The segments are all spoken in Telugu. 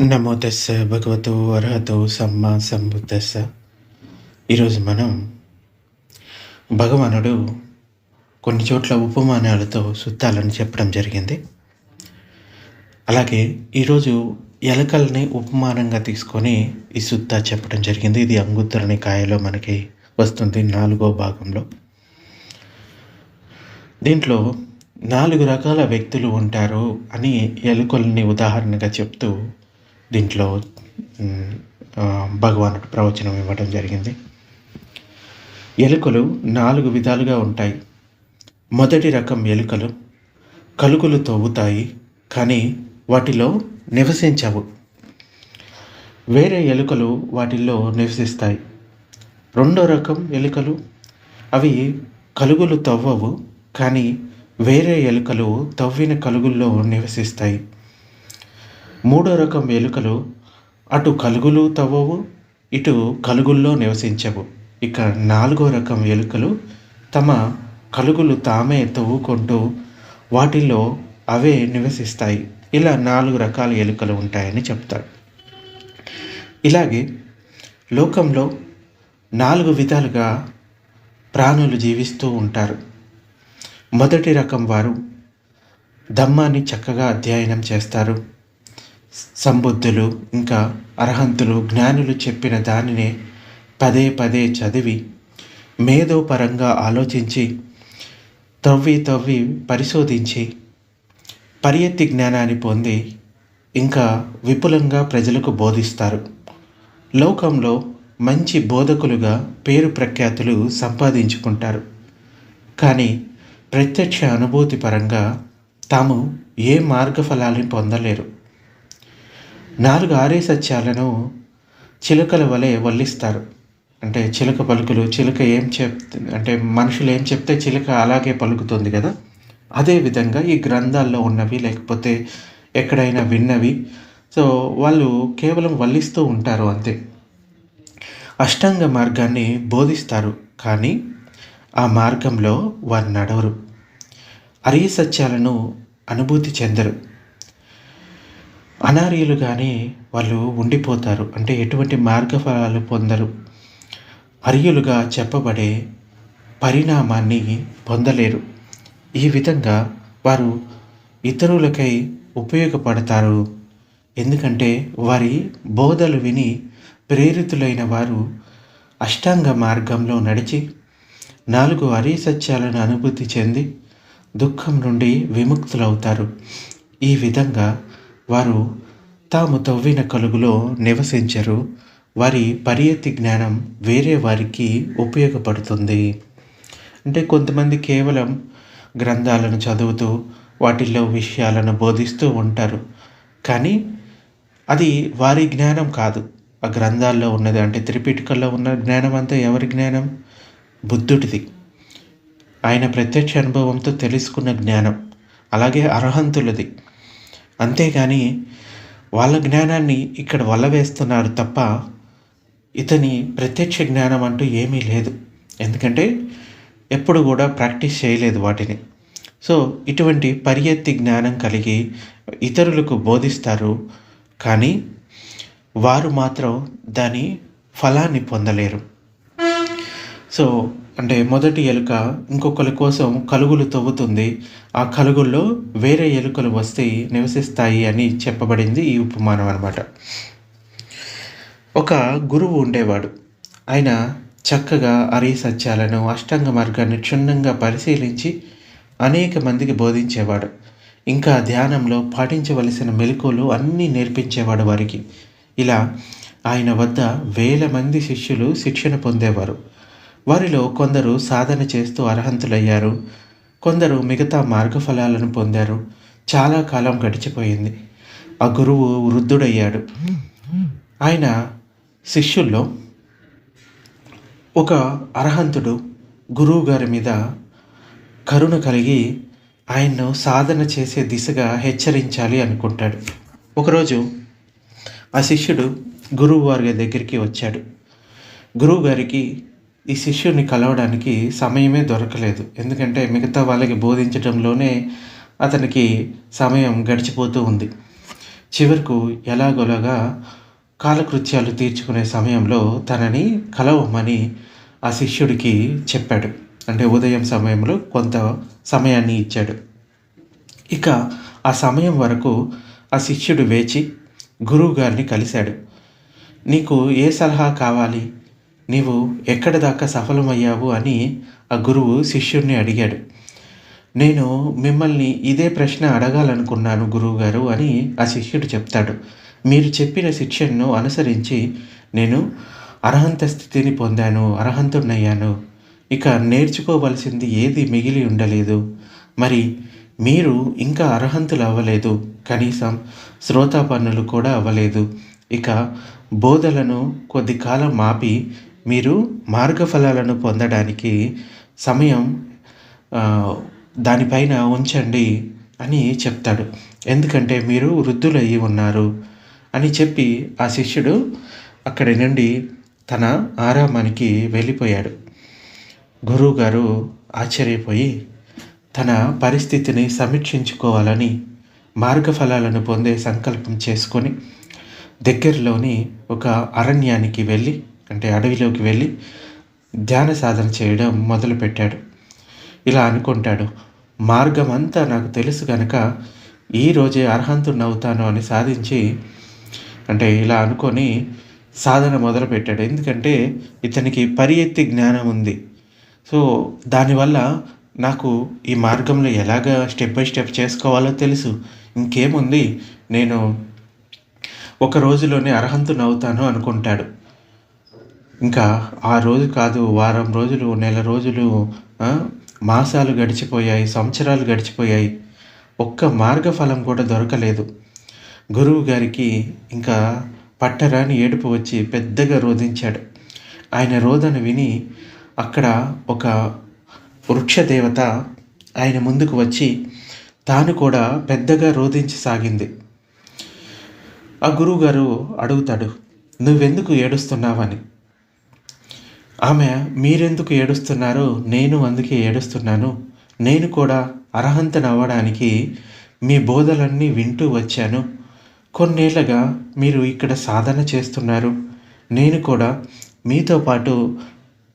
నమో తెస్స భగవతో అర్హతో సమ్మ సంబుద్ధస్స. ఈరోజు మనం భగవానుడు కొన్ని చోట్ల ఉపమానాలతో సుత్తాలని చెప్పడం జరిగింది. అలాగే ఈరోజు ఎలకల్ని ఉపమానంగా తీసుకొని ఈ సుత్త చెప్పడం జరిగింది. ఇది అంగుత్తరని కాయలో మనకి వస్తుంది నాలుగో భాగంలో. దీంట్లో నాలుగు రకాల వ్యక్తులు ఉంటారు అని ఎలుకల్ని ఉదాహరణగా చెప్తూ దీంట్లో భగవాను భగవానుడు ప్రవచనం ఇవ్వడం జరిగింది. ఎలుకలు నాలుగు విధాలుగా ఉంటాయి. మొదటి రకం ఎలుకలు కలుగులు తవ్వుతాయి కానీ వాటిలో నివసించవు. వేరే ఎలుకలు వాటిల్లో నివసిస్తాయి. రెండో రకం ఎలుకలు అవి కలుగులు తవ్వవు కానీ వేరే ఎలుకలు తవ్విన కలుగుల్లో నివసిస్తాయి. మూడో రకం ఎలుకలు అటు కలుగులు తవ్వవు ఇటు కలుగుల్లో నివసించవు. ఇక నాలుగో రకం ఎలుకలు తమ కలుగులు తామే తవ్వుకుంటూ వాటిల్లో అవే నివసిస్తాయి. ఇలా నాలుగు రకాల ఎలుకలు ఉంటాయని చెప్తారు. ఇలాగే లోకంలో నాలుగు విధాలుగా ప్రాణులు జీవిస్తూ ఉంటారు. మొదటి రకం వారు ధమ్మాన్ని చక్కగా అధ్యయనం చేస్తారు. సంబుద్ధులు ఇంకా అర్హంతులు జ్ఞానులు చెప్పిన దానినే పదే పదే చదివి మేధోపరంగా ఆలోచించి తవ్వి తవ్వి పరిశోధించి పరియత్తి జ్ఞానాన్ని పొంది ఇంకా విపులంగా ప్రజలకు బోధిస్తారు. లోకంలో మంచి బోధకులుగా పేరు ప్రఖ్యాతులు సంపాదించుకుంటారు. కానీ ప్రత్యక్ష అనుభూతి పరంగా తాము ఏ మార్గఫలాన్ని పొందలేరు. నాలుగు ఆరే సత్యాలను చిలుకల వలె వల్లిస్తారు. అంటే చిలుక పలుకులు చిలుక ఏం చెప్ అంటే మనుషులు ఏం చెప్తే చిలుక అలాగే పలుకుతుంది కదా? అదే విధంగా ఈ గ్రంథాల్లో ఉన్నవి లేకపోతే ఎక్కడైనా విన్నవి సో వాళ్ళు కేవలం వల్లిస్తూ ఉంటారు అంతే. అష్టాంగ మార్గాన్ని బోధిస్తారు కానీ ఆ మార్గంలో వారు నడవరు. అరియ సత్యాలను అనుభూతి చెందరు. అనార్యులుగానే వాళ్ళు ఉండిపోతారు. అంటే ఎటువంటి మార్గఫలాలు పొందరు. అర్యులుగా చెప్పబడే పరిణామాన్ని పొందలేరు. ఈ విధంగా వారు ఇతరులకై ఉపయోగపడతారు. ఎందుకంటే వారి బోధలు విని ప్రేరితులైన వారు అష్టాంగ మార్గంలో నడిచి నాలుగు అరీ సత్యాలను అనుభూతి చెంది దుఃఖం నుండి విముక్తులవుతారు. ఈ విధంగా వారు తాము తవ్విన కలుగులో నివసించరు. వారి పరియత్తి జ్ఞానం వేరే వారికి ఉపయోగపడుతుంది. అంటే కొంతమంది కేవలం గ్రంథాలను చదువుతూ వాటిల్లో విషయాలను బోధిస్తూ ఉంటారు. కానీ అది వారి జ్ఞానం కాదు. ఆ గ్రంథాల్లో ఉన్నది అంటే త్రిపిటికల్లో ఉన్న జ్ఞానం అంతా ఎవరి జ్ఞానం? బుద్ధుడిది. ఆయన ప్రత్యక్ష అనుభవంతో తెలుసుకున్న జ్ఞానం. అలాగే అర్హంతులది. అంతేగాని వాళ్ళ జ్ఞానాన్ని ఇక్కడ వల్లవేస్తున్నారు తప్ప ఇతని ప్రత్యక్ష జ్ఞానం అంటూ ఏమీ లేదు. ఎందుకంటే ఎప్పుడు కూడా ప్రాక్టీస్ చేయలేదు వాటిని. సో ఇటువంటి పరియత్తి జ్ఞానం కలిగి ఇతరులకు బోధిస్తారు. కానీ వారు మాత్రం దాని ఫలాన్ని పొందలేరు. సో అంటే మొదటి ఎలుక ఇంకొకరి కోసం కలుగులు తవ్వుతుంది. ఆ కలుగుల్లో వేరే ఎలుకలు వస్తే నివసిస్తాయి అని చెప్పబడింది ఈ ఉపమానం అనమాట ఒక గురువు ఉండేవాడు. ఆయన చక్కగా అరీ సత్యాలను అష్టాంగ మార్గాన్ని క్షుణ్ణంగా పరిశీలించి అనేక మందికి బోధించేవాడు. ఇంకా ధ్యానంలో పాటించవలసిన మెలకువలు అన్నీ నేర్పించేవాడు వారికి. ఇలా ఆయన వద్ద వేల మంది శిష్యులు శిక్షణ పొందేవారు. వారిలో కొందరు సాధన చేస్తూ అర్హంతులయ్యారు. కొందరు మిగతా మార్గఫలాలను పొందారు. చాలా కాలం గడిచిపోయింది. ఆ గురువు వృద్ధుడయ్యాడు. ఆయన శిష్యుల్లో ఒక అర్హంతుడు గురువు గారి మీద కరుణ కలిగి ఆయన్ను సాధన చేసే దిశగా హెచ్చరించాలి అనుకుంటాడు. ఒకరోజు ఆ శిష్యుడు గురువు వారి దగ్గరికి వచ్చాడు. గురువు గారికి ఈ శిష్యుని కలవడానికి సమయమే దొరకలేదు. ఎందుకంటే మిగతా వాళ్ళకి బోధించడంలోనే అతనికి సమయం గడిచిపోతూ ఉంది. చివరకు ఎలాగోలాగా కాలకృత్యాలు తీర్చుకునే సమయంలో తనని కలవమని ఆ శిష్యుడికి చెప్పాడు. అంటే ఉదయం సమయంలో కొంత సమయాన్ని ఇచ్చాడు. ఇక ఆ సమయం వరకు ఆ శిష్యుడు వేచి గురువు గారిని కలిశాడు. నీకు ఏ సలహా కావాలి? నీవు ఎక్కడ దాకా సఫలమయ్యావు అని ఆ గురువు శిష్యుడిని అడిగాడు. నేను మిమ్మల్ని ఇదే ప్రశ్న అడగాలనుకున్నాను గురువుగారు అని ఆ శిష్యుడు చెప్తాడు. మీరు చెప్పిన శిక్షణను అనుసరించి నేను అర్హంత స్థితిని పొందాను అర్హంతుడయ్యాను ఇక నేర్చుకోవలసింది ఏది మిగిలి ఉండలేదు. మరి మీరు ఇంకా అర్హంతులు అవ్వలేదు కనీసం శ్రోతాపన్నులు కూడా అవ్వలేదు. ఇక బోధలను కొద్ది కాలం మాపి మీరు మార్గఫలాలను పొందడానికి సమయం దానిపైన ఉంచండి అని చెప్తాడు. ఎందుకంటే మీరు వృద్ధులయ్యి ఉన్నారు అని చెప్పి ఆ శిష్యుడు అక్కడి నుండి తన ఆరామానికి వెళ్ళిపోయాడు. గురువుగారు ఆశ్చర్యపోయి తన పరిస్థితిని సమీక్షించుకోవాలని మార్గఫలాలను పొందే సంకల్పం చేసుకొని దగ్గరలోని ఒక అరణ్యానికి వెళ్ళి అంటే అడవిలోకి వెళ్ళి ధ్యాన సాధన చేయడం మొదలుపెట్టాడు. ఇలా అనుకుంటాడు మార్గం అంతా నాకు తెలుసు కనుక ఈ రోజే అవుతాను అని సాధించి అంటే ఇలా అనుకొని సాధన మొదలుపెట్టాడు. ఎందుకంటే ఇతనికి పరిఎత్తి జ్ఞానం ఉంది. సో దానివల్ల నాకు ఈ మార్గంలో ఎలాగ స్టెప్ బై స్టెప్ చేసుకోవాలో తెలుసు. ఇంకేముంది? నేను ఒక రోజులోనే అర్హంతుని అవుతాను అనుకుంటాడు. ఇంకా ఆ రోజు కాదు వారం రోజులు నెల రోజులు మాసాలు గడిచిపోయాయి సంవత్సరాలు గడిచిపోయాయి. ఒక్క మార్గఫలం కూడా దొరకలేదు. గురువు గారికి ఇంకా పట్టరాని ఏడుపు వచ్చి పెద్దగా రోధించాడు. ఆయన రోదన విని అక్కడ ఒక వృక్షదేవత ఆయన ముందుకు వచ్చి తాను కూడా పెద్దగా రోధించసాగింది. ఆ గురువుగారు అడుగుతాడు నువ్వెందుకు ఏడుస్తున్నావని? ఆమె మీరెందుకు ఏడుస్తున్నారు? నేను అందుకే ఏడుస్తున్నాను. నేను కూడా అర్హంతను అవ్వడానికి మీ బోధలన్నీ వింటూ వచ్చాను. కొన్నేళ్ళుగా మీరు ఇక్కడ సాధన చేస్తున్నారు. నేను కూడా మీతో పాటు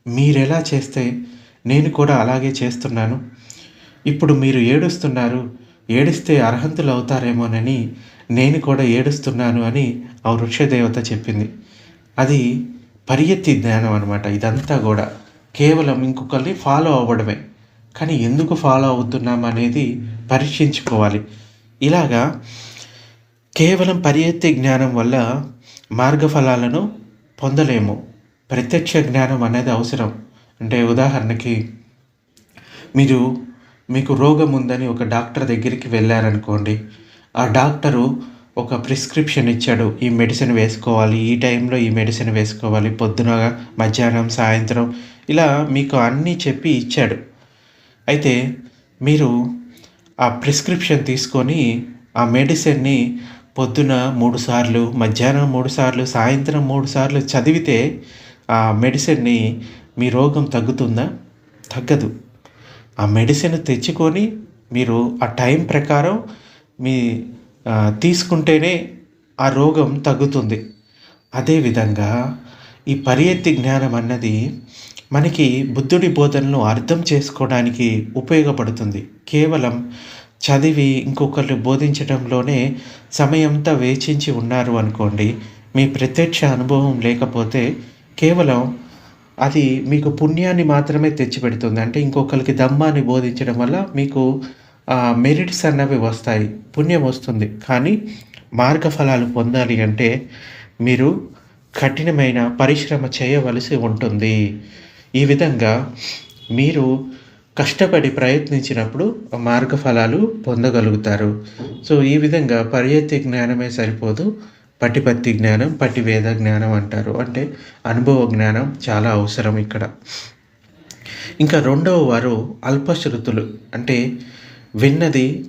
మీరెలా చేస్తే నేను కూడా అలాగే చేస్తున్నాను. ఇప్పుడు మీరు ఏడుస్తున్నారు. ఏడిస్తే అర్హంతులు అవుతారేమోనని నేను కూడా ఏడుస్తున్నాను అని ఆ వృక్షదేవత చెప్పింది. అది పరిగెత్తి జ్ఞానం అనమాట ఇదంతా కూడా కేవలం ఇంకొకరిని ఫాలో అవ్వడమే. కానీ ఎందుకు ఫాలో అవుతున్నాం అనేది పరీక్షించుకోవాలి. ఇలాగా కేవలం పరిగెత్తి జ్ఞానం వల్ల మార్గఫలాలను పొందలేము. ప్రత్యక్ష జ్ఞానం అనేది అవసరం. అంటే ఉదాహరణకి మీరు మీకు రోగం ఉందని ఒక డాక్టర్ దగ్గరికి వెళ్ళారనుకోండి. ఆ డాక్టరు ఒక ప్రిస్క్రిప్షన్ ఇచ్చాడు. ఈ మెడిసిన్ వేసుకోవాలి. ఈ టైంలో ఈ మెడిసిన్ వేసుకోవాలి. పొద్దున మధ్యాహ్నం సాయంత్రం ఇలా మీకు అన్నీ చెప్పి ఇచ్చాడు. అయితే మీరు ఆ ప్రిస్క్రిప్షన్ తీసుకొని ఆ మెడిసిన్ని పొద్దున మూడు సార్లు మధ్యాహ్నం మూడు సార్లు సాయంత్రం మూడు సార్లు చదివితే ఆ మెడిసిన్ని మీ రోగం తగ్గుతుందా? తగ్గదు. ఆ మెడిసిన్ తెచ్చుకొని మీరు ఆ టైం ప్రకారం మీ తీసుకుంటేనే ఆ రోగం తగ్గుతుంది. అదేవిధంగా ఈ పరియత్తి జ్ఞానం అన్నది మనకి బుద్ధుడి బోధనలు అర్థం చేసుకోవడానికి ఉపయోగపడుతుంది. కేవలం చదివి ఇంకొకరు బోధించడంలోనే సమయంతా వేచించి ఉన్నారు అనుకోండి మీ ప్రత్యక్ష అనుభవం లేకపోతే కేవలం అది మీకు పుణ్యాన్ని మాత్రమే తెచ్చిపెడుతుంది. అంటే ఇంకొకరికి ధమ్మాన్ని బోధించడం వల్ల మీకు మెరిట్స్ అన్నవి వస్తాయి పుణ్యం వస్తుంది. కానీ మార్గఫలాలు పొందాలి అంటే మీరు కఠినమైన పరిశ్రమ చేయవలసి ఉంటుంది. ఈ విధంగా మీరు కష్టపడి ప్రయత్నించినప్పుడు మార్గఫలాలు పొందగలుగుతారు. సో ఈ విధంగా పర్యత్తి జ్ఞానమే సరిపోదు. పటిపత్తి జ్ఞానం పటివేద జ్ఞానం అంటారు. అంటే అనుభవ జ్ఞానం చాలా అవసరం ఇక్కడ. ఇంకా రెండవ వారు అల్పశ్రుతులు అంటే విన్నది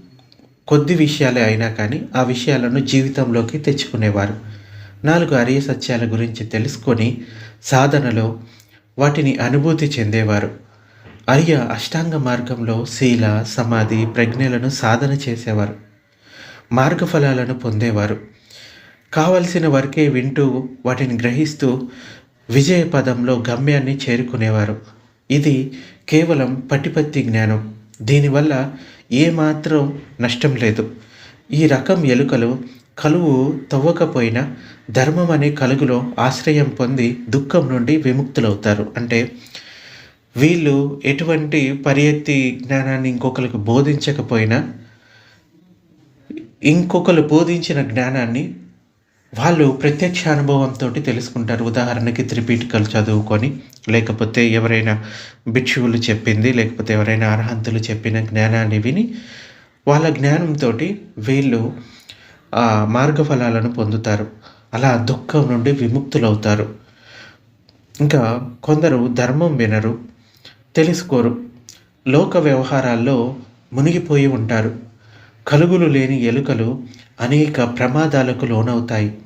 కొద్ది విషయాలే అయినా కానీ ఆ విషయాలను జీవితంలోకి తెచ్చుకునేవారు. నాలుగు అరియ సత్యాల గురించి తెలుసుకొని సాధనలో వాటిని అనుభూతి చెందేవారు. అరియ అష్టాంగ మార్గంలో శీల సమాధి ప్రజ్ఞలను సాధన చేసేవారు. మార్గఫలాలను పొందేవారు. కావలసిన వరకే వింటూ వాటిని గ్రహిస్తూ విజయ పదంలో గమ్యాన్ని చేరుకునేవారు. ఇది కేవలం పటిపత్తి జ్ఞానం. దీనివల్ల ఏమాత్రం నష్టం లేదు. ఈ రకం ఎలుకలు కలువు తవ్వకపోయినా ధర్మం అనే కలుగులో ఆశ్రయం పొంది దుఃఖం నుండి విముక్తులవుతారు. అంటే వీళ్ళు ఎటువంటి పరియత్తి జ్ఞానాన్ని ఇంకొకరికి బోధించకపోయినా ఇంకొకరు బోధించిన జ్ఞానాన్ని వాళ్ళు ప్రత్యక్ష అనుభవంతో తెలుసుకుంటారు. ఉదాహరణకి త్రిపీఠికలు చదువుకొని లేకపోతే ఎవరైనా భిక్షువులు చెప్పింది లేకపోతే ఎవరైనా అర్హంతులు చెప్పిన జ్ఞానాన్ని విని వాళ్ళ జ్ఞానంతో వీళ్ళు మార్గఫలాలను పొందుతారు. అలా దుఃఖం నుండి విముక్తులవుతారు. ఇంకా కొందరు ధర్మం వినరు తెలుసుకోరు లోక వ్యవహారాల్లో మునిగిపోయి ఉంటారు. కలుగులు లేని ఎలుకలు అనేక ప్రమాదాలకు లోనవుతాయి.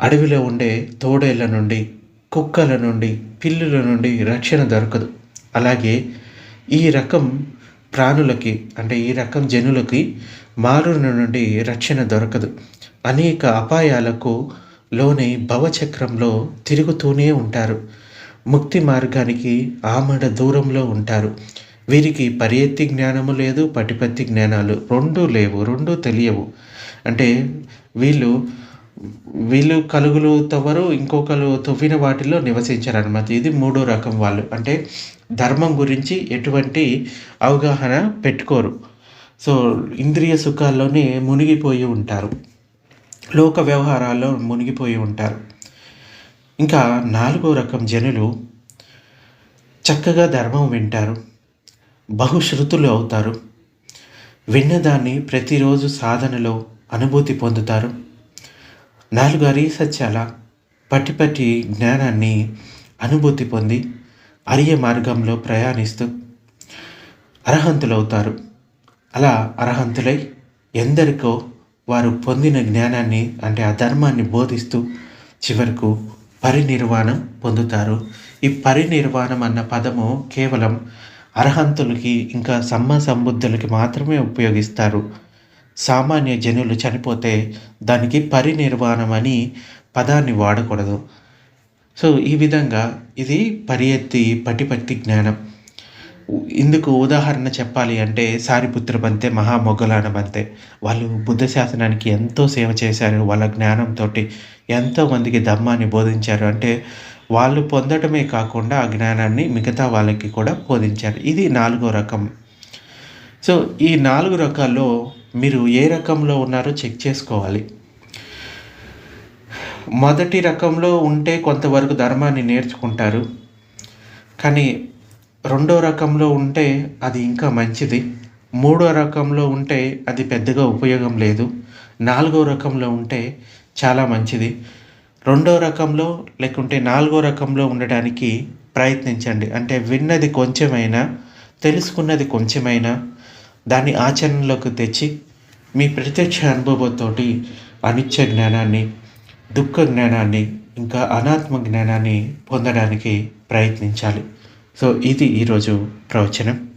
అడవిలో ఉండే తోడేళ్ళ నుండి కుక్కల నుండి పిల్లుల నుండి రక్షణ దొరకదు. అలాగే ఈ రకం ప్రాణులకి అంటే ఈ రకం జనులకి మారుల నుండి రక్షణ దొరకదు. అనేక అపాయాలకు లోనే భవచక్రంలో తిరుగుతూనే ఉంటారు. ముక్తి మార్గానికి ఆమడ దూరంలో ఉంటారు. వీరికి పరియత్తి జ్ఞానము లేదు పటిపత్తి జ్ఞానాలు రెండు లేవు రెండు తెలియవు. అంటే వీళ్ళు వీళ్ళు కలుగులు తవ్వరు ఇంకొకరు తవ్విన వాటిలో నివసించారు అనమాట ఇది మూడో రకం వాళ్ళు. అంటే ధర్మం గురించి ఎటువంటి అవగాహన పెట్టుకోరు. సో ఇంద్రియ సుఖాల్లోనే మునిగిపోయి ఉంటారు. లోక వ్యవహారాల్లో మునిగిపోయి ఉంటారు. ఇంకా నాలుగో రకం జనులు చక్కగా ధర్మం వింటారు. బహుశ్రుతులు అవుతారు. విన్నదాన్ని ప్రతిరోజు సాధనలో అనుభూతి పొందుతారు. నాలుగు అరీసత్యాల పట్టి పట్టి జ్ఞానాన్ని అనుభూతి పొంది అరియ మార్గంలో ప్రయాణిస్తూ అర్హంతులవుతారు. అలా అర్హంతులై ఎందరికో వారు పొందిన జ్ఞానాన్ని అంటే ఆ ధర్మాన్ని బోధిస్తూ చివరకు పరినిర్వాణం పొందుతారు. ఈ పరినిర్వాణం అన్న పదము కేవలం అర్హంతులకి ఇంకా సమ్మ సంబుద్ధులకి మాత్రమే ఉపయోగిస్తారు. సామాన్య జనులు చనిపోతే దానికి పరినిర్వాణం అని పదాన్ని వాడకూడదు. సో ఈ విధంగా ఇది పరియత్తి పటిపట్టి జ్ఞానం. ఇందుకు ఉదాహరణ చెప్పాలి అంటే సారిపుత్ర బంతే మహామొగ్గలాన బంతే వాళ్ళు బుద్ధ శాసనానికి ఎంతో సేవ చేశారు. వాళ్ళ జ్ఞానంతో ఎంతో మందికి ధమ్మాన్ని బోధించారు. అంటే వాళ్ళు పొందటమే కాకుండా ఆ జ్ఞానాన్ని మిగతా వాళ్ళకి కూడా బోధించారు. ఇది నాలుగో రకం. సో ఈ నాలుగు రకాల్లో మీరు ఏ రకంలో ఉన్నారో చెక్ చేసుకోవాలి. మొదటి రకంలో ఉంటే కొంతవరకు ధర్మాన్ని నేర్చుకుంటారు. కానీ రెండో రకంలో ఉంటే అది ఇంకా మంచిది. మూడో రకంలో ఉంటే అది పెద్దగా ఉపయోగం లేదు. నాలుగో రకంలో ఉంటే చాలా మంచిది. రెండో రకంలో లేకుంటే నాలుగో రకంలో ఉండడానికి ప్రయత్నించండి. అంటే విన్నది కొంచెమైనా తెలుసుకున్నది కొంచెమైనా దాన్ని ఆచరణలోకి తెచ్చి మీ ప్రత్యక్ష అనుభవంతోటి అనిత్య జ్ఞానాన్ని దుఃఖ జ్ఞానాన్ని ఇంకా అనాత్మ జ్ఞానాన్ని పొందడానికి ప్రయత్నించాలి. సో ఇది ఈరోజు ప్రవచనం.